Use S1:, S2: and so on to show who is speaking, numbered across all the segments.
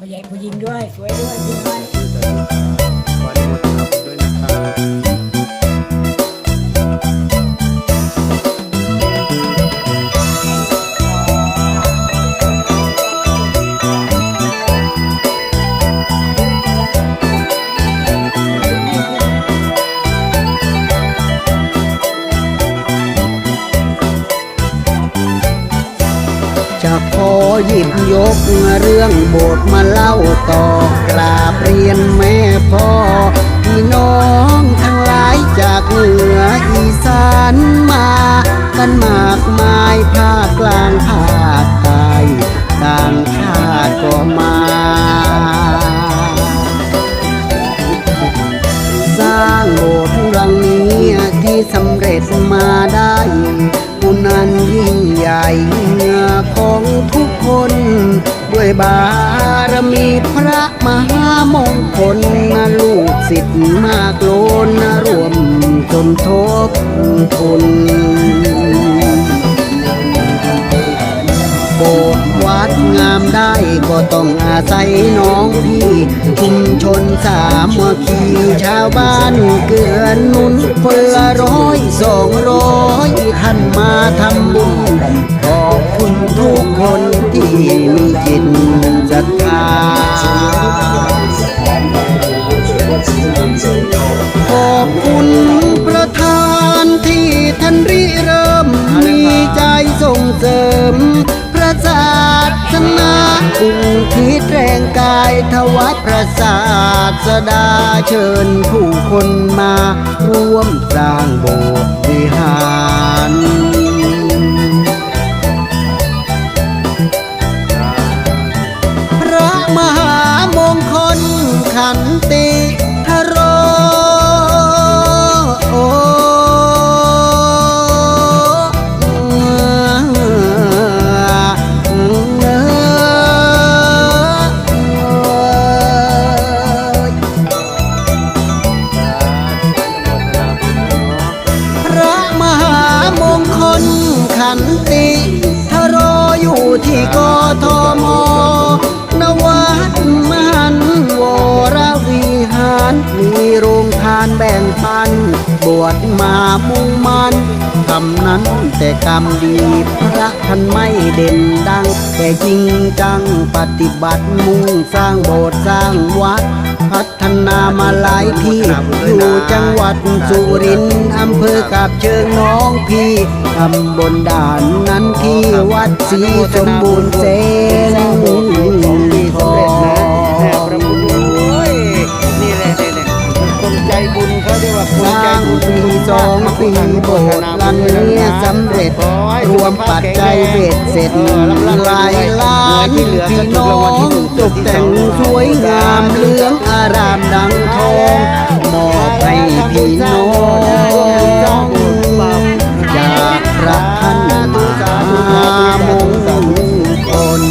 S1: ผู้ใหญ่ผู้หญิงด้วยสวยด้วยดี
S2: ด้วย
S3: หยิบยกเรื่องโบสถ์มาเล่าต่อกราบเรียนแม่พ่อ พี่น้องทั้งหลายจากเหนืออีสานมา กันมากมายภาคกลางภาคใต้ต่างชาติก็มาสร้างโบสถ์หลังนี้ที่สำเร็จมาได้ผู้นั้นยิ่งใหญ่ของทุก คนด้วยบารมีพระมหามงคลนะลูกศิษย์มากโลนนรวมจนทบทุนโบสถ์วัดงามได้ก็ต้องอาศัยน้องพี่ชุมชนสามเมื่อคีชาวบ้านเกื้อนุนคนละร้อยสองร้อยท่านมาทำบุญ ที่มีจิตศรัทธาขอบคุณประธานที่ท่านริเริ่ม มีใจส่งเสริม พระศาสนาอุทิศแรงกายถวายพระศาสดาเชิญผู้คนมา ร่วมสร้างโบสถ์วิหาร มหามงคลขันติทโรโอพระมหามงคลขันติทโรอยู่ที่กทม แบ่งปัน บวชมามุ่งมันทำนั้นแต่กรรมดีพระท่านไม่เด่นดัง แต่จริงจังปฏิบัติมุ่งสร้างโบสถ์สร้างวัด พัฒนามาหลายที่ อยู่จังหวัดสุรินทร์อำเภอกับเชิงน้องพี่ตำบลด่านนั้นที่วัดศรีสมบูรณ์เซน
S2: ร็จรว
S3: มปัจจัยเบ็ดเสร็จหลายล้านพี่น้องตกแต่งสวยงามเหลืองอารามดังทองมอบให้พี่น้องจากพระท่านมามงคล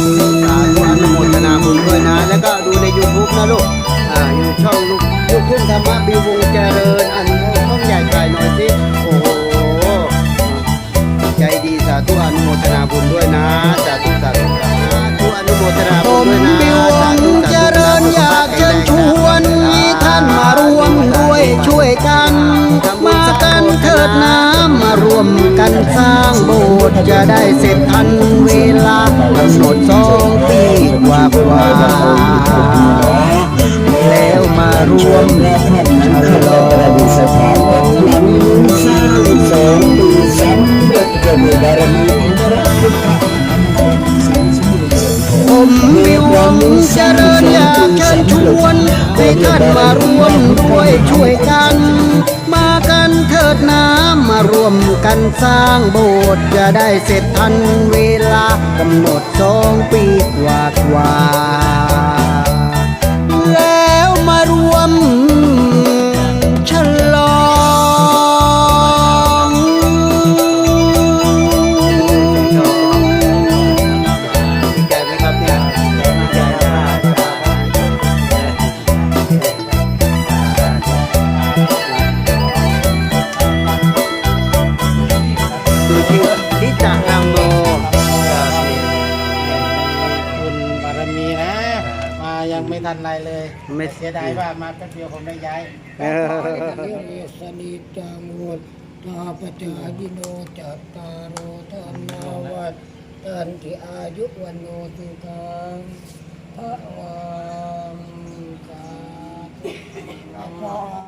S2: อนุโมทนาบุญด้วยนะแล้วก็ดูใน YouTube นะลูก ดีสาธุอนุโมทนาบุญด้วยนะสาธุสาธุสาธุอนุโมทนาบุญด้วยนะ
S3: บิว
S2: สาธุ
S3: เจริญอยากเชิญชวนให้ท่านมาร่วมด้วยช่วยกัน มากันเถิดน้ำมารวมกันสร้างโบสถ์จะได้เสร็จทันเวลากำหนดสองปีกว่า ผมมีหวังเจริญอยากเชิญชวนให้ท่านมารวมด้วยช่วยกัน มากันเถิดน้ำมารวมกันสร้างโบสถ์จะได้เสร็จทันเวลากำหนดสองปีกว่ากว่า
S4: ยังไม่ทันไรเลย
S2: ไม่
S4: เสียดายว่ามาแป๊บเดียวผมได้ย้าย
S2: เออ
S1: เรียสนิจังวุฒตาปจายิโนจัตตารโอธรรมาวัฏตันติอายุวันโนสุขังพระวังกา